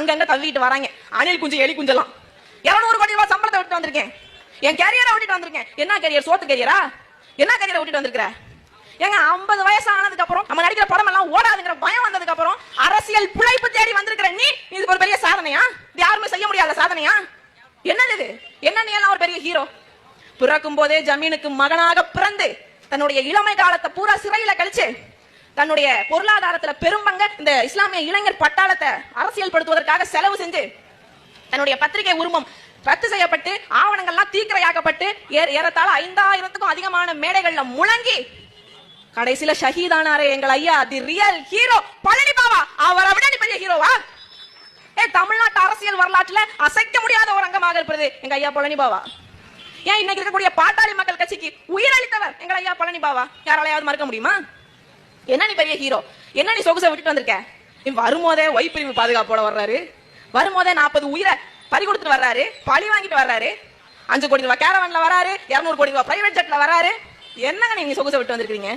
அங்கங்க தவிட்டு வராங்க. அணில் குஞ்சு எலி குஞ்செல்லாம். இருநூறு கோடி ரூபாய் சம்பளத்தை விட்டு வந்திருக்கேன். என் கேரியரை விட்டுட்டு வந்திருக்கேன். என்ன கேரியர் சோத்து கேரியரா என்ன கேரியரை விட்டுட்டு வந்திருக்கிற? ஏங்க 50 வயசு ஆனதுக்கு அப்புறம் நம்ம நடிக்கிற படம் எல்லாம் ஓடாதுங்கிற பயம் வந்ததுக்கு அப்புறம் அரசியல் பிழைப்பு தேடி வந்திருக்கிற நீ இது ஒரு பெரிய சாதனையா? இது யாருமே செய்ய முடியாத சாதனையா? என்னது இது? என்ன நீ எல்லாம் ஒரு பெரிய ஹீரோ பிறக்கும் போதே ஜமீனுக்கு மகனாக பிறந்து தன்னுடைய இளமை காலத்தை பூரா சிறையில கழிச்சு தன்னுடைய பொருளாதாரத்துல பெரும்பங்க இந்த இஸ்லாமிய இளைஞர் பட்டாளத்தை அரசியல் படுத்துவதற்காக செலவு செஞ்சு தன்னுடைய பத்திரிகை உரிமம் ரத்து செய்யப்பட்டு ஆவணங்கள்லாம் தீக்கிரையாக்கப்பட்டு ஏறத்தாழ ஐந்தாயிரத்துக்கும் அதிகமான மேடைகள்ல முழங்கி கடைசியில ஷஹீதானாரே எங்கள் ஐயா the real hero Palani Bava அவரை விட நீ பெரிய ஹீரோவா ஏ தமிழ்நாட்டு அரசியல் வரலாற்றுல அசைக்க முடியாத ஒரு அங்கமாக இருப்பது எங்க ஐயா பழனி பாவா ஏன் இன்னைக்கு இருக்கக்கூடிய பாட்டாளி மக்கள் கட்சிக்கு உயிரளித்தவர் எங்கள் ஐயா பழனி பாவா யாராலையாவது மறக்க முடியுமா? என்ன நீ பெரிய ஹீரோ என்ன நீ சொகுசை விட்டுட்டு வந்திருக்க? நீ வரும்போதே ஒய் பிரிவு பாதுகாப்போட வர்றாரு. வரும்போதே நாற்பது உயிரை பறி கொடுத்துட்டு வர்றாரு. பழி வாங்கிட்டு வர்றாரு. அஞ்சு கோடி ரூபாய் கேரவன்ல வராரு. இருநூறு கோடி ரூபாய் பிரைவேட் ஜெட்ல வராரு. என்னங்க நீங்க சொகுசை விட்டு வந்திருக்கீங்க